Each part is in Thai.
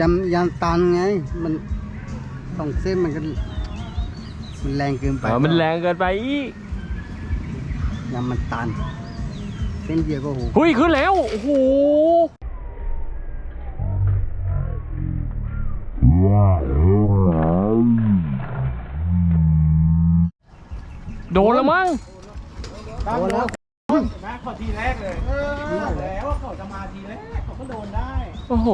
จำยันตันไง มันสองเส้นมันก็ มันแรงเกินไปอ๋อมันแรงเกินไปอีกยังมันตัน เส้นเดียวก็โหหุยขึ้นแล้วโอ้โหโดนแล้วมั้งโดนแล้วนะขอทีแรกเลยเออแล้วว่าเขาจะมาทีแรกเขาก็โดนได้ โอ้โห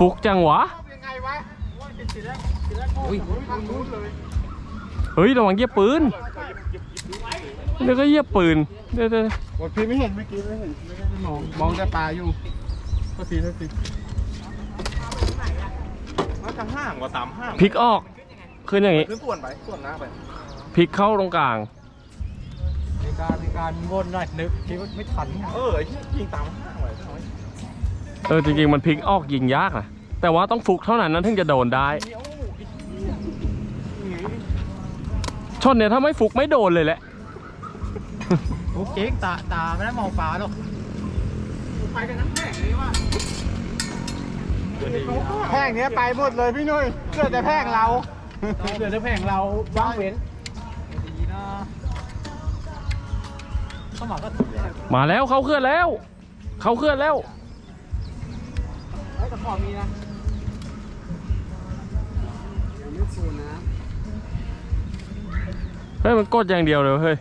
ฟุกจังวะยังไงวะว่าเป็นทีแรกทีแรกโอ้ยทางนู้นเลยเฮ้ยระวังเหยียบปืนเดี๋ยวก็เหยียบปืนเดี๋ยวเดี๋ยวโอ้ยพี่ไม่เห็นเมื่อกี้ไม่เห็นไม่ได้มองมองแต่ปลาอยู่โทษทีโทษทีมาทางห้างว่าตามห้างพลิกออกขึ้นอย่างงี้คือส่วนไปส่วนหน้าไปพลิกเข้าตรงกลางในการในการวนหน่อยนึกคิดว่าไม่ทันเออยิงตามห้างไว้ เออจริงๆมันพลิกออกยิงยากนะแต่ว่าต้องฟุกเท่านั้นนะถึงจะโดนได้ชนเนี่ยถ้าไม่ฟุกไม่โดนเลยแหละโอ้เจ๊งตาตาไม่ได้มองปลาหรอกไปกันทั้งแผงนี้ว่ะแผงนี้ไปหมดเลยพี่นุ้ยเหลือแต่แผงเราเหลือแต่แผงเราบ้างเว้นดีนะเข้ามาก็ถูกแล้วมาแล้วเขาเคลื่อนแล้ว เขาเคลื่อนแล้ว ไอ้ตะขอมีนะยังไม่ฟูนะเฮ้ยมันกดอย่างเดียวเลยเฮ้ย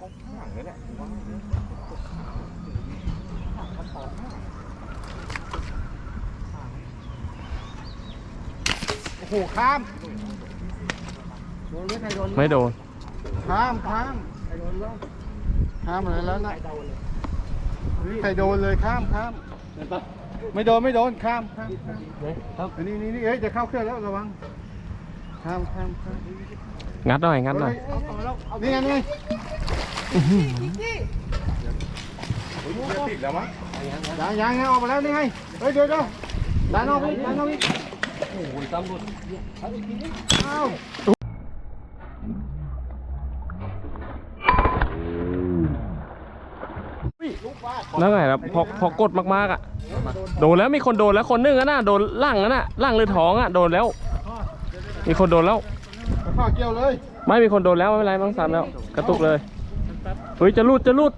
โอ้โหข้ามโดนไม่ใครโดนไม่โดนข้ามข้ามใครโดนบ้างข้ามเลยแล้วนะใครโดนเลยข้ามข้าม ไม่โดนไม่โดนข้ามข้ามข้ามอันนี้นี่นี่เอ้ยจะเข้าเครื่องแล้วระวังข้ามข้ามข้ามงัดหน่อยงัดหน่อยนี่ไงนี่ไงยังยังไงออกมาแล้วนี่ไงเฮ้ยเดี๋ยวเดี๋ยวดันออกไปอีกดันออกไปอีกโอ้โหตำรวจอ้า แล้วไงครับพอพอกดมากๆอะ โดนแล้วมีคนโดนแล้วคนหนึงอะนะโดนล่างอะนะล่างหรือท้องอะโดนแล้ว มีคนโดนแล้วข้าวเกี่ยวเลย ไม่มีคนโดนแล้วไม่เป็นไรมั้งสามแล้ว กระตุกเลยเฮ้ยจะรูดจะรูด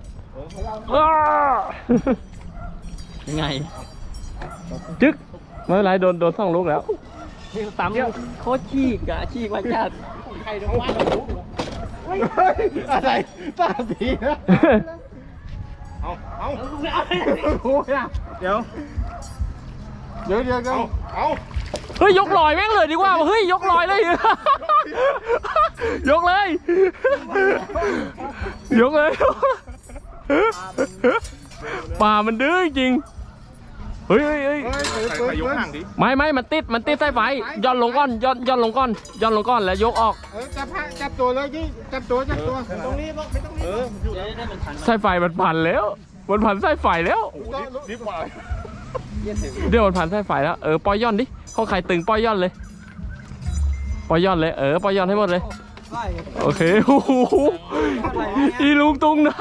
อ้ายังไง จึ๊กไม่เป็นไรโดนโดนสองลูกแล้วสามโคตรขี้กะขี้มาจัดใครโดนว่าเฮ้ยอะไรสามทีนะ เอาเอาโอ้ยเดี๋ยว เดี๋ยวเดี๋ยวเดี๋ยวเอาเฮ้ยยกลอยแม่งเลยดีกว่าเฮ้ยยกลอยเลย ยกเลย ยกเลย ป่ามันดื้อจริง ฮ้ยเฮ้ยเฮ้ยใครยกห่างดิไม่ไม่มันติดมันติดสายไฟย่อนลงก้อนย่อนย่อนลงก้อนย่อนลงก้อนแล้วยกออกเออจับผ้าจับตัวเลยยี่จับตัวจับตัวตรงนี้บอกไม่ต้องรีบเออสายไฟมันพันแล้วมันพันสายไฟแล้วรีบกว่าเดี๋ยวมันพันสายไฟแล้วเออปล่อยย่อนดิของใครตึงปล่อยย่อนเลยปล่อยย่อนเลยเออปล่อยย่อนให้หมดเลยโอเคโอ้โหอีลุงตุงนะ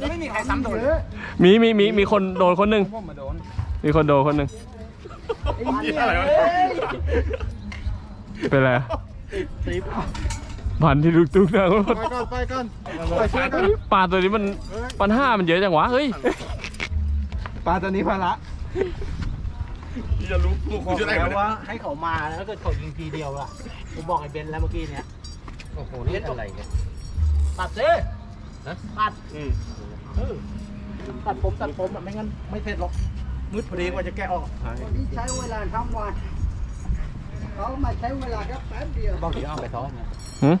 นี่ไม่มีใครซ้ำโดนเลยมีมีมีมีคนโดนคนหนึ่งผ มมาโดนมีคนโดนคนหนึ่งอะไรวะเป็นไรอะพันที่ลุงตุงนะไปก่อนไปก่อนไปช่วยกันปลาตัวนี้มันปัญหามันเยอะจังวะเฮ้ยปลาตัวนี้พาละบอกแล้วว่าให้เขามาแล้วถ้าเกิดเขายิงทีเดียวล่ะผมบอกไอ้เบนซ์แล้วเมื่อกี้เนี้ยโอ้โหนี่อะไรเนี่ยตัดสิตัดเออตัดผมตัดผมอะไม่งั้นไม่เสร็จหรอก มืดพอดีกว่าจะแกะออกนี่ใช้เวลาทั้งวันเขามาใช้เวลาแค่แป๊บเดียวบอกที่เอาไปซ้อนนะหืม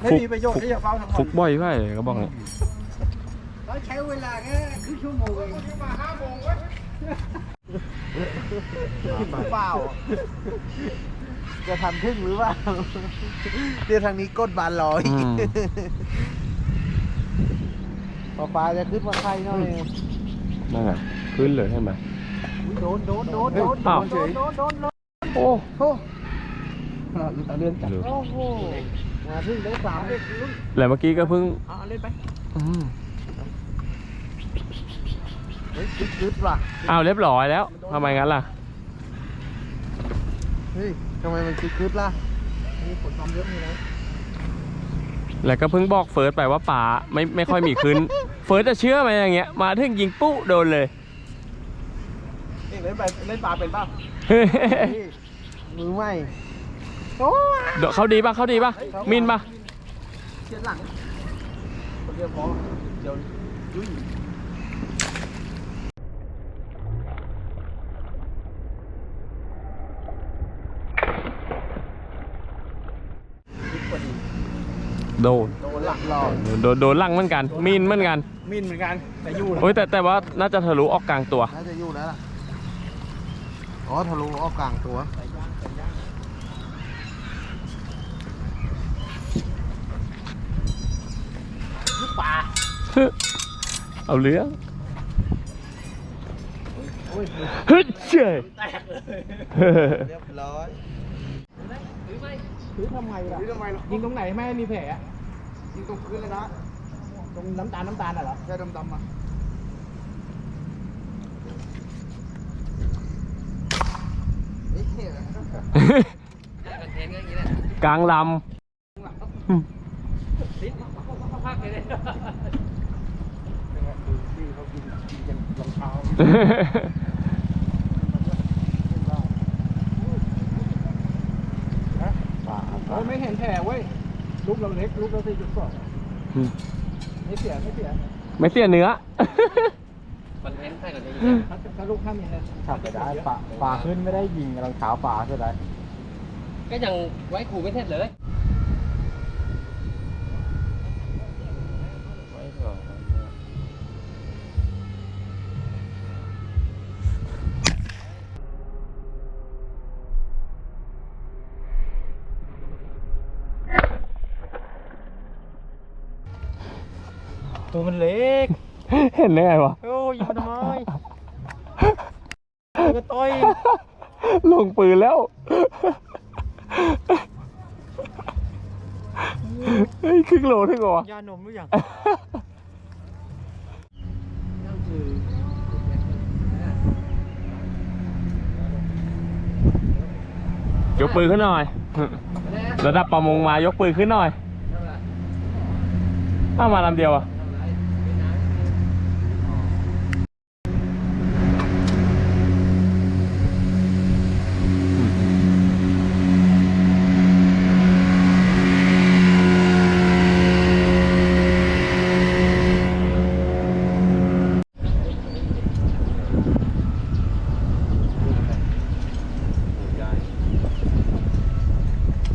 ไม่มีประโยชน์ที่จะเฝ้าทั้งหมฟุดกบ่อยไปก็บอกนี่เขาใช้เวลาแค่ครึ่งชั่วโมงเองเปล่าจะทันทึ่งหรือเปล่าเดี๋ยวทางนี้กดบานลอยอืมปลาปลาจะขึ้นมาใครหน่อยนั่นไง ขึ้นเลยใช่ไหมโดนโดนโดนโดนอ้าวโดนโดนโดนโดนโอ้โอ้เลื่อนจับเหลือโอ้โหมาถึงได้สามเด็กรุ่นแล้วเมื่อกี้ก็เพิ่งเอาเล่นไปอืมเฮ้ยยึดยึดว่ะอ้าวเรียบร้อยแล้วทำไมงั้นล่ะฮ้ยทำไมมันคึกๆล่ะมีผลความเยอะมีนะแล้วก็เพิ่งบอกเฟิร์สไปว่าป่าไม่ไม่ค่อยมีขึ้นเฟิร์สจะเชื่อไหมอย่างเงี้ย มาถึงยิงปุ๊โดนเลยนี่เล่นไปเล่นปลาเป็นป่ะนี่มือใหม่เดี๋ยวเขาดีป่ะเขาดีป่ะมินป่ะเชียนหลังคนเดียวพอเดี๋ยวยุ่ยยึดพอดีโดนโดนหลักรอโดนโดนลั่งเหมือนกันมินเหมือนกันมินเหมือนกัน แต่อยู่โอ้ยแต่แต่ว่าน่าจะทะลุออกกลางตัว น่าจะอยู่แล้วล่ะ อ๋อทะลุออกกลางตัวลูกปลาเอาเรื่องโอ้ยเฮ้ยเจ๋ยแตกเลยเรียบร้อยถือทำไมล่ะนี่ทำไมล่ะยิงตรงไหนไม่ให้มีแผลอะยิงตรงพื้นเลยนะ ตรงน้ำตาลน้ำตาลน่ะเหรอแค่ดำๆอะเฮ้ยเนี่ย กลางลรองเท้าำโอ้ยไม่เห็นแผลเว้ยลูกเราเล็กลูกเราสี่จุดสองไม่เสีย ไม่เสีย ไม่เสียเนื้อ ถ้าถ้าลูกห้ามิลเลยขับไปได้ปลาปลาขึ้นไม่ได้ยิงรองเท้าปลาขึ้นได้ก็ยังไว้ครูไม่เสร็จเลย นได้ไงวะโอ้ยยิงมันทำไมก็ต่อยลงปืนแล้วเฮ้ยครึ่งโลถึงเหรอวะยานมหรือยังยกปืนขึ้นหน่อย ระดับประมงมายกปืนขึ้นหน่อยอ้าวมาลำเดียวอะ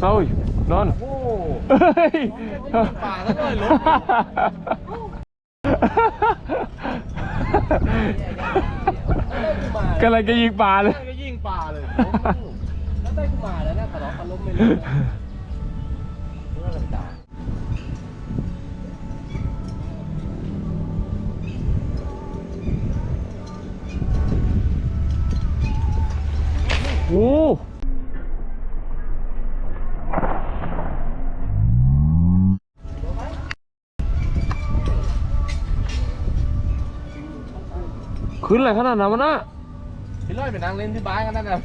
เฮ้ยนอน โอ้ เฮ้ ยป่าซะด้วยลบกำลังจะยิงปลาเลยก็ยิงปลาเลยแล้วได้กูมาแล้วนะทะเลาะกันล้มไม่รู้นะโอ้ ขึ้นอะไรขนาดนั้นวะน่ะพี่ร้อยไปนั่งเล่นที่บ้านกันนั่นน่ะ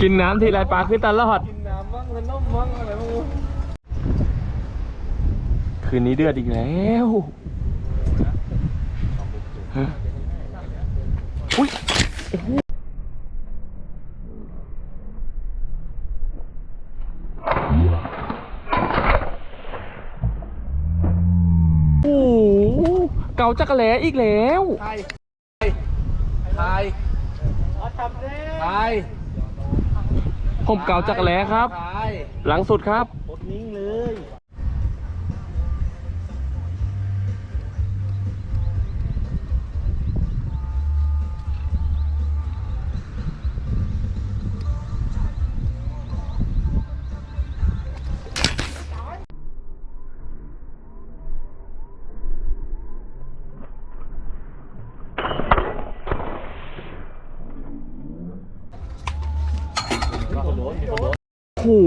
กินน้ำทีไรปลาขึ้นตลอดกินน้ำมั่งขนมมั่งอะไรมั่งคืนนี้เดือดอีกแล้วฮะอุ้ย จักรแหลอีกแล้วไทยไทยไทยผมเกาจักรแหลครับไทยหลังสุดครับ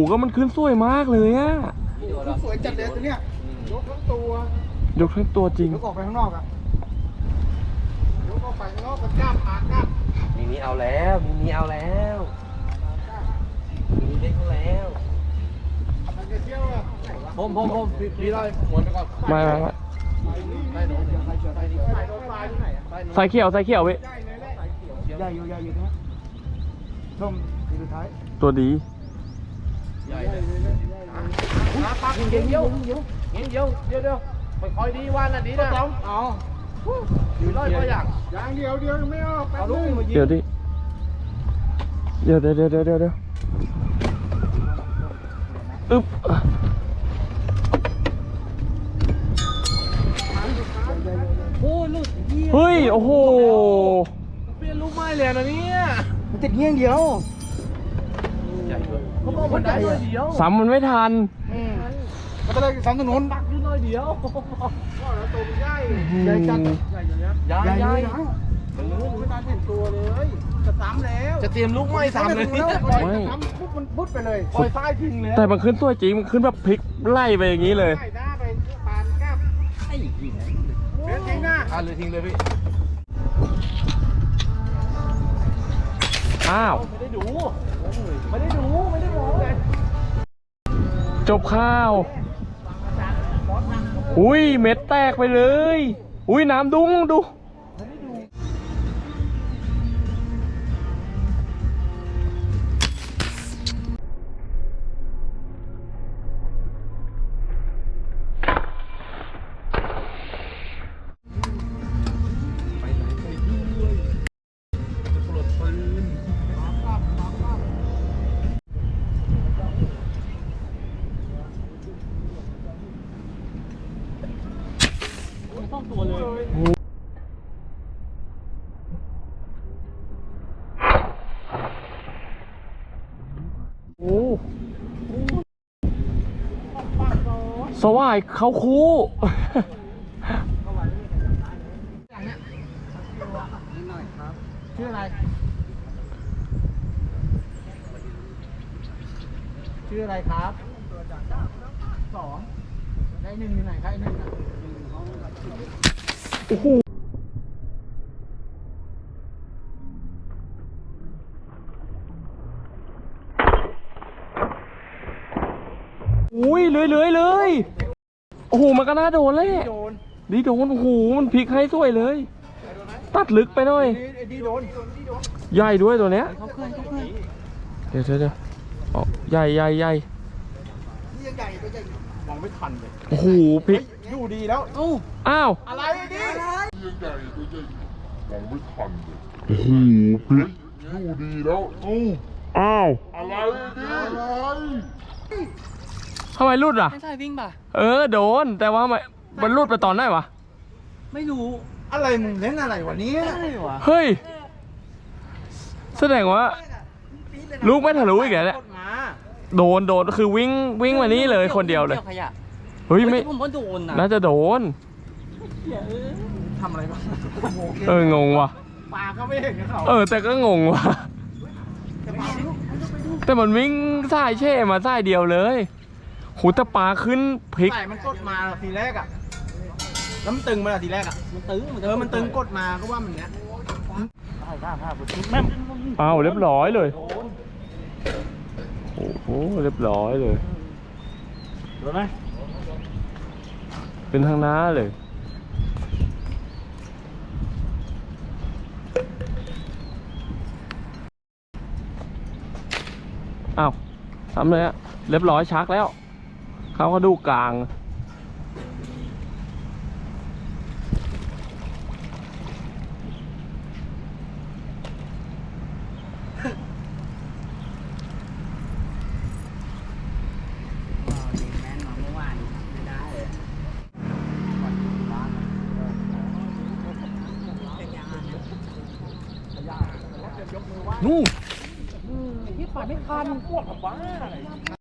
ก็มันขึ้นสวยมากเลยอะสวยจัดเลยตัวเนี้ยยกทั้งตัวยกทั้งตัวจริงยกออกไปข้างนอกอะยกออกไปข้างนอกมันกล้ามขากล้ามมีนี้เอาแล้วมีนี้เอาแล้วมีนี้เล็กแล้วผมผมผมพี่ไล่หมุนไปก่อนไม่ไม่ไม่สายเขียวสายเขียวเว้ยใหญ่อยู่ใหญ่อยู่นะส้มสุดท้ายตัวดี ใหญ่เลยนะปักเงี้ยเดียวเงี้ยเดียวเดียวเดียวค่อยๆดีว่านันนี้นะเอาอยู่ร้อยกว่าอย่างอย่างเดียวเดียวไม่ออกแป๊เอาบลูกมายิงเดี๋ยวดิเดี๋ยวเดี๋ยวเดี๋ยวเดี๋ยวเดี๋ยวอึ๊บเฮ้ย โอ้โหเปลี่ยนลูกไม้เลยนะเนี่ยมันติดเงี้ยงเดียว เขาบอกมันได้เลยเดียวซ้ำมันไม่ทันก็ไปเลยสามถนนปักอยู่น้อยเดียวใหญ่จัดใหญ่ใหญ่ใหญ่เลยนะไม่ทันเห็นตัวเลยจะซ้ำแล้วจะเตรียมลูกไม้ซ้ำเลยไม่ไม่ซ้ำปุ๊บมันพุดไปเลยปล่อยซ้ายทิ้งเลยแต่มันขึ้นตัวจริงมันขึ้นแบบพลิกไล่ไปอย่างนี้เลยใส่หน้าไปปานแก้มไอ้เหี้ยจริงนะอะเลยทิ้งเลยพี่อ้าวไม่ได้ดูไม่ได้ดู จบข้าว อุ้ยเม็ดแตกไปเลย อุ้ยน้ำดุ้งดู ตัวเลยโอ้สวายเขาคู่ ชื่ออะไร ชื่ออะไรครับสองได้หนึ่งอยู่ไหนครับไอ้หนึ่งอะ โอ้โหอุ้ยเลยเลยเลย โอ้โหมันก็น่าโดนเลยโดนดีโดนโอ้โหมันพลิกให้สวยเลย ตัดลึกไปหน่อยไอ้ดีโดนใหญ่ด้วยตัวเนี้ยเขาเคยเขาเคยเดี๋ยวเดี๋ยวเดี๋ยวอ๋อใหญ่ใหญ่ใหญ่นี่ยังใหญ่ตัวใหญ่มองไม่ทันเลยโอ้โหพลิกอยู่ดีแล้วโอ้อ้าวอะไรดิโอ้โหพลิกอยู่ดีแล้วอู้อ้าวอะไรดิอะไร ทำไมรุดอะ ไม่ใช่วิ่งป่ะ เออโดน แต่ว่ามันมันรุดไปตอนไหนวะ ไม่รู้อะไรมึงเล่นอะไรวะเนี้ใช่หวะเฮ้ย แสดงว่า ลูกไม่ทะลุอีกแล้วเนี่ย กดมาโดนโดนคือวิ่งวิ่งมานี่เลยคนเดียวเลยกี่ขยะเฮ้ยไม่ ผมก็โดนนะน่าจะโดน ทำอะไรบ้างเอองงว่ะ ปากก็ไม่เห็นกับเขาเออ แต่ก็งงว่ะ แต่มันวิ่งสายเช่มาสายเดียวเลย หูแต่ปลาขึ้นพลิก ใส่มันกดมาทีแรกอะ แล้วมันตึงมาทีแรกอะ มันตึงเออ มันตึงกดมาก็ว่ามันเนี้ยเอาเรียบร้อยเลย โอ้โห เรียบร้อยเลย โดนไหมเป็นทางหน้าเลย อ้าวทำเลยอะเรียบร้อยชักแล้ว เขาก็ดูกลาง นู่นที่ปัดไม่ทันพวกบ้า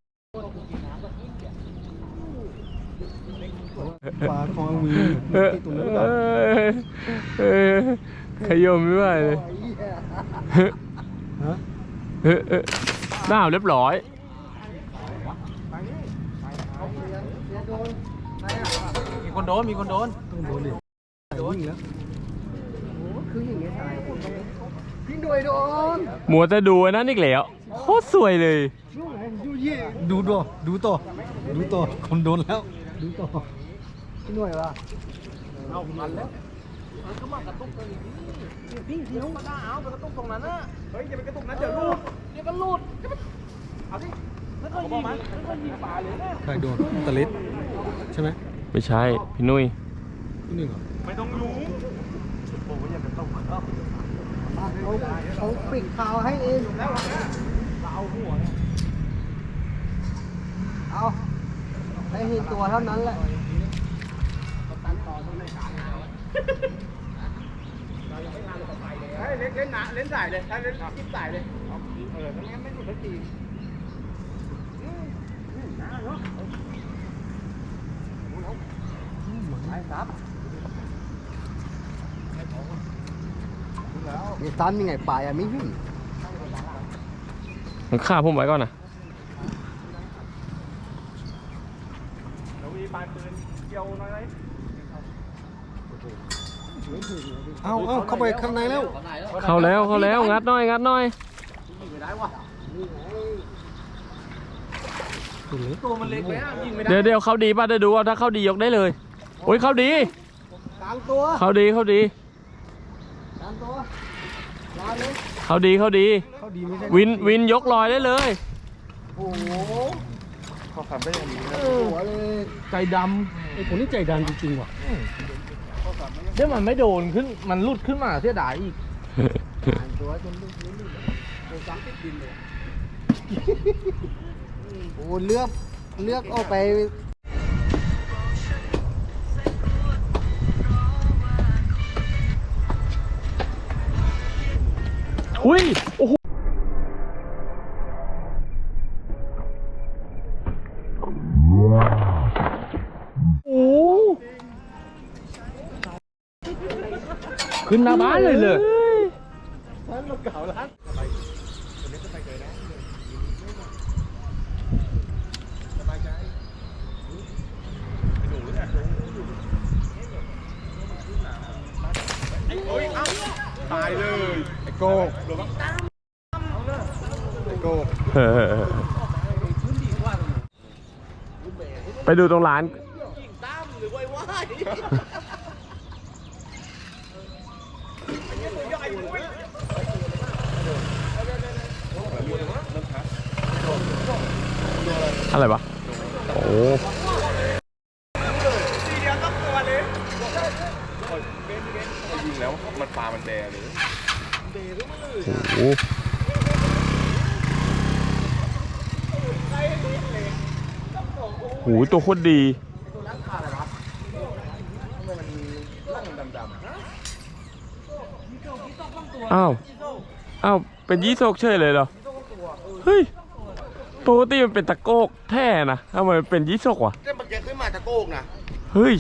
ปลาของมือเออเออเออขยมไม่ไหวเลยฮ้เฮ้เออน้าเรียบร้อยมีคนโดน มีคนโดนยิงด้วยโดนมัวแต่ดูนั่นอีกแล้วโคตรสวยเลยดูตัวดูตัวดูตัวคนโดนแล้วดูตัว พี่หน่วยวะเอามันแล้วมันก็มากระตุกตรงนี้พี่พี่ลงมาได้เอาไปกระตุกตรงนั้นนะเฮ้ยอย่าไปกระตุกนั้นเดี๋ยวรูดเดี๋ยวก็รูดเอาดิแล้วก็ยิงแล้วก็ยิงป่าเลยนะใครโดนตะลิดใช่ไหมไม่ใช่พี่นุ้ยพี่หนึ่งเหรอไม่ต้องรู้เขาเขาปิดข่าวให้เองเอาให้เห็นตัวเท่านั้นแหละ เฮ้ยเล่นเล่นหนาเล่นสายเลยถ้าเล่นจิ้มสายเลยเออถ้างั้นไม่หลุดสักทีมีซ้ำยังไงป่ายังไม่วิ่งมันฆ่าผมไว้ก่อนนะแล้วมีปลายปืนเกี่ยวหน่อยไหม เอาเอาเข้าไปข้างในแล้ว เข้าแล้วเข้าแล้วงัดหน่อยงัดหน่อยตัวมันเล็กไปอะยิงไม่ได้เดี๋ยวเดี๋ยวเข้าดีป่ะเดี๋ยวดูว่าถ้าเข้าดียกได้เลยโอ้ยเข้าดีกลางตัวเข้าดีเข้าดีกลางตัวรอเลยเข้าดีเข้าดีเขาดีไม่ใช่วินวินยกลอยได้เลยโอ้โหเขาทำได้อย่างนี้นะหัวเลยใจดไอ้คนนี้ใจดำจริงๆว่ะำ เดี๋ยวมันไม่โดนขึ้น มันหลุดขึ้นมาเสียดายอีกตัวจนลูกลุ้นตัวซ้ำติดดินเลยโอ้เลือกเลือกออกไปอุ้ยโอ้โห ขึ้นหน้าบ้านเลยเลยตายเลย ไอ้โก้ไอ้โก้ไปดูตรงร้าน อะไรวะโอ้โหยิงแล้วมันปลามันแดเลยโอ้โหโอ้โหตัวโคตรดีอ้าว อ้าว เป็นยี่โซกเฉยเลยเหรอ เฮ้ย ปกติมันเป็นตะโกกแท่นะทำไมมันเป็นยี่โซกวะแต่มันแกขึ้นมาตะโกกนะเฮ้ย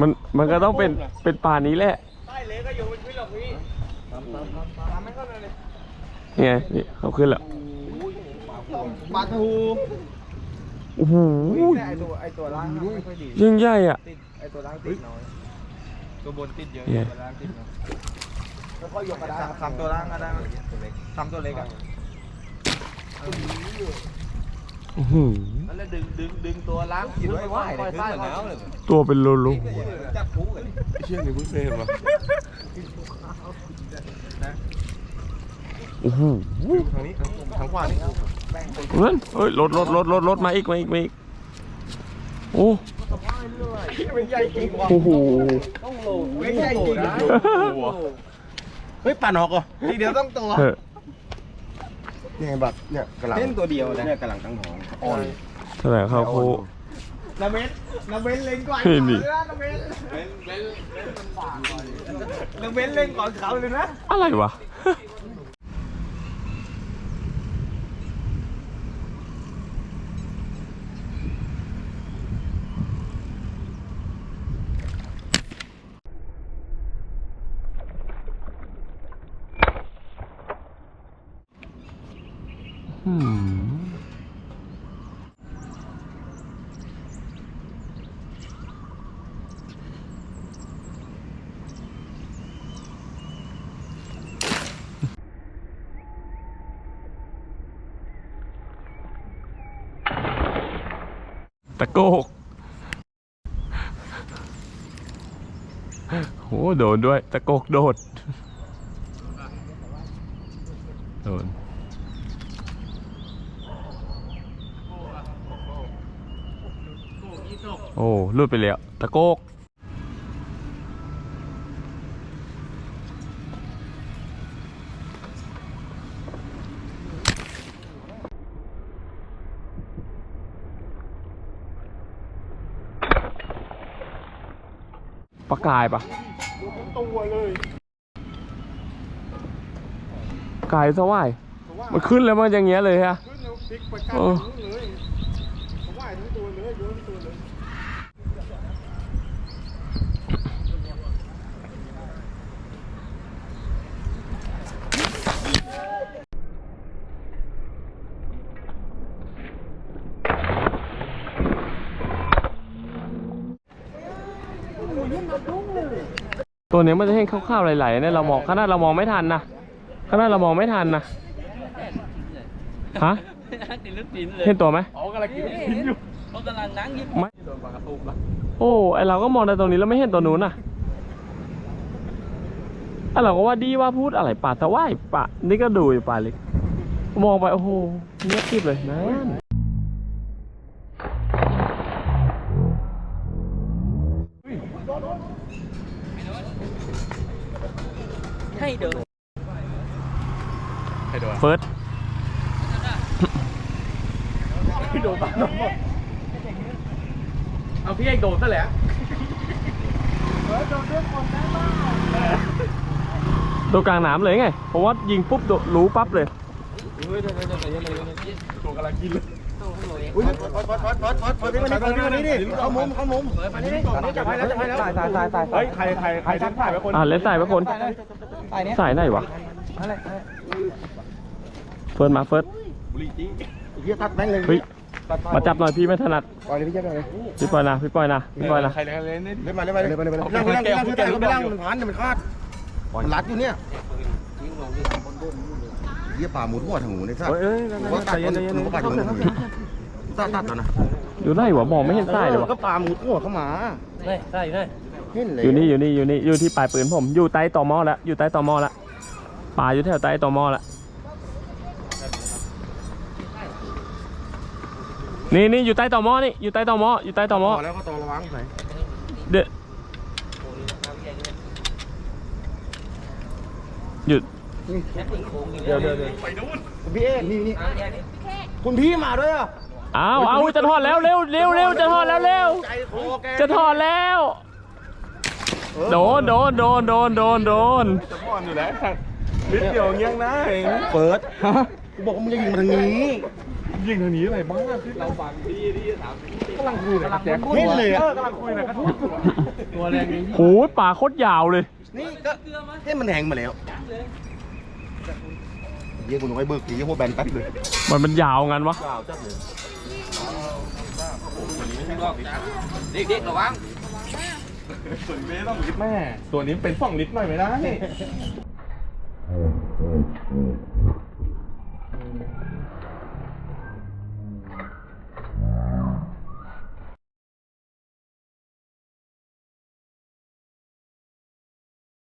มันมันก็ต้องเป็นเป็นปลานี้แหละใต้เล็กก็อยู่ไม่ขึ้นหรอกพี่ตามไม่เข้าเลยนี่ไงนี่เขาขึ้นแล้วปลาทูโอ้โหแต่ไอตัวไอตัวล่างไม่ค่อยดียิ่งใหญ่อะติดไอตัวล่างติดน้อยตัวบนติดเยอะเนี่ยตัวล่างติดน้อยแล้วก็ยกก็ได้ทำตัวล่างก็ได้ทำตัวเล็กอะ อื้อหือนั่นแหละดึงดึงดึงตัวล้างขีดไว้ว่าขึ้นมาแล้วเลยตัวเป็นโลโลจับคู่กันเชื่อนี่เพิ่งเคยเห็นมาโอ้โหทางนี้ทางขวานี่เฮ้ยเฮ้ยรถรถรถรถรถมาอีกมาอีกมาอีกโอ้เป็นใหญ่จริงว่ะโอ้โหไม่ใหญ่จริงเฮ้ยปลานอกเหรอทีเดียวต้องตัว นี่ยแบบเนี่ยกำลังเล่นตัวเดียวนะเนี่ยกำลังตั้งท้องอ่อนแสดงเข้าโคนาเวนนาเวนเล่นก่อนเฮ้ยนี่นาเวนนาเวนเล่นก่อนเขาเลยนะ อะไรวะะโกกโหโดนด้วย ตะโกกโดด โดนโอ้ลุดไปแล้ว ตะโกก กายปะตัวเลยกายสวายมันขึ้นแล้วมันอย่างเงี้ยเลยฮะขึ้นแล้วพลิกไปกลางเลยเขาว่ายทั้งตัวเลยโยนทั้งตัวเลย ตัว เนี้ยมันจะเห็นคร่าวๆไหลๆเนี่ยเรามองขนาดเรามองไม่ทันนะขนาดเรามองไม่ทันนะฮะติดลึกติดเลยเห็นตัวไหมอ๋อกำลังกินกินอยู่เขากำลังนั่งยิ้มไม่โอ้ไอเราก็มองในตรงนี้แล้วไม่เห็นตัวนู้นน่ะไอเราก็ว่าดีว่าพูดอะไรป่าสวายป่านี่ก็ดูอยู่ป่าเล็กมองไปโอ้โหเงียบกริบเลยนั่น ให้เดินเฟิร์สเอาพี่เอกโดดซะแล้วตัวกลางน้ำเลยไง เพราะว่ายิงปุ๊บโดดรู้ปั๊บเลยตัวกำลังกินเลย อุ้ยฟอดฟอดฟอดฟอดฟอดฟอดมานี่มานี่ดิเข้ามุมเข้ามุมมานี่จับให้แล้วจับให้แล้วตายตายตายตายเฮ้ยใครใครใครทั้งถ่ายไปคนอ่าเล่นสายไปคนตายเนี้ยสายไหนวะเฟิร์สมาเฟิร์สเฮียตัดแม่งเลยเฮ้ยมาจับหน่อยพี่ไม่ถนัดปล่อยเลยพี่จ๊ปล่อยเลยพี่ปล่อยนะพี่ปล่อยนะพี่ปล่อยนะใครใครเล่นนี่เล่นมาเล่นมาเล่นมาเล่นมานั่งนั่งนั่งนั่งนั่งนั่งมันพันมันคาดมันรัดอยู่เนี่ยเฮียป่าหมุนหัวทางหูในสัตว์เฮ้ยว่าตัดหนูก็ปัดหนู ตัดตัดแล้วนะอยู่ไหนวะมองไม่เห็นสายเลยวะก็ป่าหมุนหัวเข้ามาได้ได้ได้เห็นเลยอยู่นี่อยู่นี่อยู่นี่อยู่ที่ปลายปืนผม อยู่ใต้ตอหม้อแล้วอยู่ใต้ตอหม้อแล้วปลาอยู่แถวใต้ตอหม้อแล้วนี่นี่อยู่ใต้ตอหม้อนี่อยู่ใต้ตอหม้ออยู่ใต้ตอหม้อแล้วก็ตอระวังไหนเดยวหยุดเดี๋ยวเดี๋ยวเดี๋ยวคุณพี่เอ๊นี่นี่คุณพี่มาด้วยอะ เอาเอาจะทอดแล้วเร็วเร็วเร็วจะทอดแล้วเร็วใจคอแกจะทอดแล้ว โดนโดนโดนโดนโดนโดนจะพ่อนอยู่แล้วนิดเดียวเงี้ยงนะเองเปิดฮะกูบอกว่ามึงจะยิงมาทางนี้ ยิงทางนี้อะไรบ้างเราฟังที่ที่ถามกำลังคุยเลยแจ็คเห็นเลยอะกำลังคุยเลยครับตัวแรงนี้โอ้ยป่าโคตรยาวเลย นี่ก็เห็นมันแหงมาแล้วเยี่ยกูน้อยเบิกกี่ยี่ห้อแบนแป๊บเลยมันมันยาวงั้นวะเเด็กๆระวังแม่ ตัวนี้เป็นสองลิตรหน่อยไหม่ได้